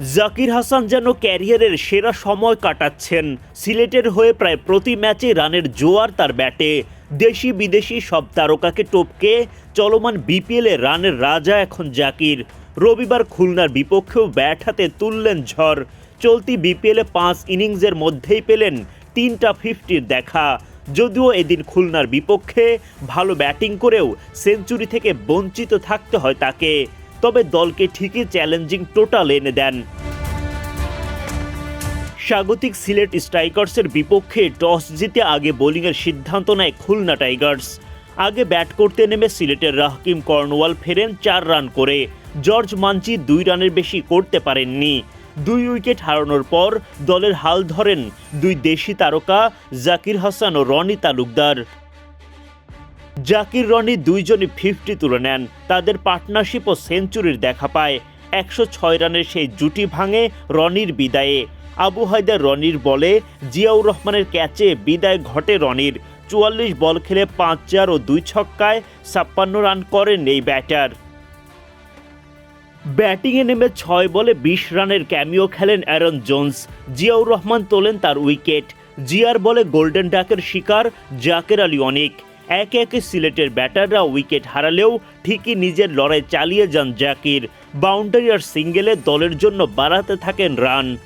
জাকির হাসান যেন ক্যারিয়ারের সেরা সময় কাটাচ্ছেন। সিলেটের হয়ে প্রায় প্রতি ম্যাচে রানের জোয়ার তার ব্যাটে। দেশি বিদেশি সব তারকাকে টপকে চলমান বিপিএলে রানের রাজা এখন জাকির। রবিবার খুলনার বিপক্ষেও ব্যাট হাতে তুললেন ঝড়। চলতি বিপিএলে পাঁচ ইনিংসের মধ্যেই পেলেন তিনটা ফিফটির দেখা। যদিও এদিন খুলনার বিপক্ষে ভালো ব্যাটিং করেও সেঞ্চুরি থেকে বঞ্চিত থাকতে হয় তাকে। তবে দলকে ঠিকই চ্যালেঞ্জিং টোটাল এনে দেন। স্বাগতিক সিলেট স্ট্রাইকার্সের বিপক্ষে টস জিতে আগে বোলিংয়ের সিদ্ধান্ত নেয় খুলনা টাইগার্স। আগে ব্যাট করতে নেমে সিলেটের রাহকিম কর্নওয়াল ফেরেন চার রান করে। জর্জ মাঞ্চি দুই রানের বেশি করতে পারেননি। দুই উইকেট হারানোর পর দলের হাল ধরেন দুই দেশি তারকা জাকির হাসান ও রনি তালুকদার। জাকির, রনি দুইজনই ফিফটি তুলে নেন। তাদের পার্টনারশিপ ও সেঞ্চুরির দেখা পায়। একশো ছয় রানের সেই জুটি ভাঙে রনির বিদায়ে। আবু হায়দার রনির বলে, জিয়াউর রহমানের ক্যাচে বিদায় ঘটে রনির। চুয়াল্লিশ বল খেলে পাঁচ চার ও দুই ছক্কায় ছাপ্পান্ন রান করেন এই ব্যাটার। ব্যাটিংয়ে নেমে ছয় বলে বিশ রানের ক্যামিও খেলেন অ্যারন জোন্স। জিয়াউর রহমান তোলেন তার উইকেট। জিয়ার বলে গোল্ডেন ডাকের শিকার জাকের আলী অনেক। একে একে সিলেটের ব্যাটাররা উইকেট হারালেও ঠিকই নিজের লড়াই চালিয়ে যান জাকির। বাউন্ডারি আর সিঙ্গেলে দলের জন্য বাড়াতে থাকেন রান।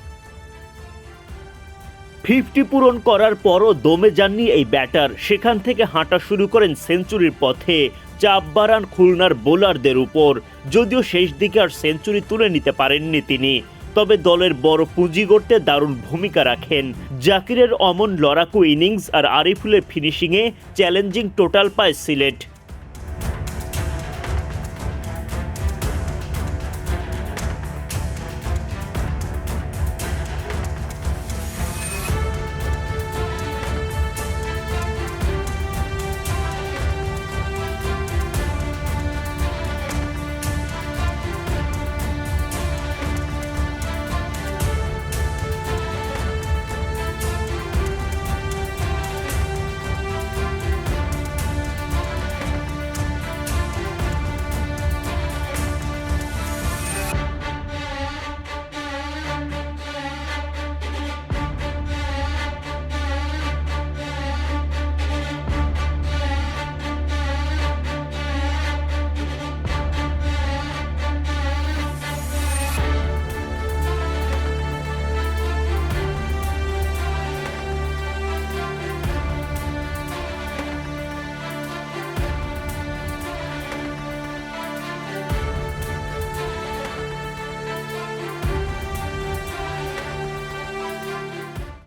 ফিফটি পূরণ করার পরও দমে যাননি এই ব্যাটার। সেখান থেকে হাঁটা শুরু করেন সেঞ্চুরির পথে। চাপ বাড়ান খুলনার বোলারদের উপর। যদিও শেষ দিকে আর সেঞ্চুরি তুলে নিতে পারেননি তিনি। তবে দলের বড় পুঁজি গড়তে দারুণ ভূমিকা রাখেন। জাকিরের অমন লড়াকু ইনিংস আর আরিফুলের ফিনিশিংয়ে চ্যালেঞ্জিং টোটাল পায় সিলেট।